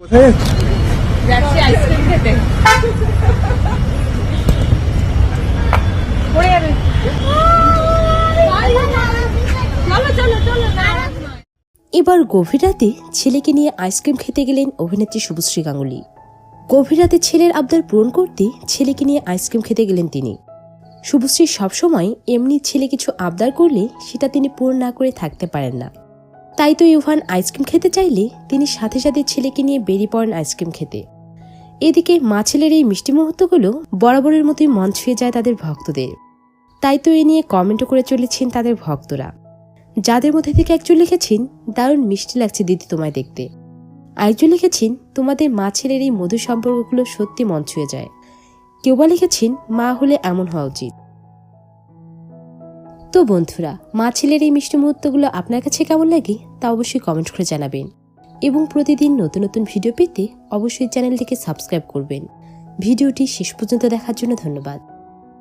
কোথায়? যাচ্ছি আইসক্রিম খেতে। এবার গভীর রাতে ছেলেকে নিয়ে আইসক্রিম খেতে গেলেন অভিনেত্রী শুভশ্রী গাঙ্গুলি। গভীর রাতে ছেলের আবদার পূরণ করতে ছেলেকে নিয়ে আইসক্রিম খেতে গেলেন তিনি। শুভশ্রী সবসময় এমনি ছেলে কিছু আবদার করলে সেটা তিনি পূরণ না করে থাকতে পারেন না। তাই তো ইউভান আইসক্রিম খেতে চাইলে তিনি সাথে সাথে ছেলেকে নিয়ে বেরিয়ে পড়েন আইসক্রিম খেতে। এদিকে মা ছেলের এই মিষ্টি মুহূর্তগুলো বরাবরের মতোই মন ছুঁয়ে যায় তাদের ভক্তদের। তাই তো এ নিয়ে কমেন্টও করে চলেছেন তাদের ভক্তরা। যাদের মধ্যে থেকে একজন লিখেছেন, দারুণ মিষ্টি লাগছে দিদি তোমায় দেখতে। আরেকজন লিখেছেন, তোমাদের মা ছেলের এই মধুর সম্পর্কগুলো সত্যি মন ছুঁয়ে যায়। কেউ বা লিখেছেন, মা হলে এমন হওয়া উচিত। তো বন্ধুরা, মা ছেলের এই মিষ্টি মুহূর্তগুলো আপনার কাছে কেমন লাগে তা অবশ্যই কমেন্ট করে জানাবেন। এবং প্রতিদিন নতুন নতুন ভিডিও পেতে অবশ্যই চ্যানেলটিকে সাবস্ক্রাইব করবেন। ভিডিওটি শেষ পর্যন্ত দেখার জন্য ধন্যবাদ।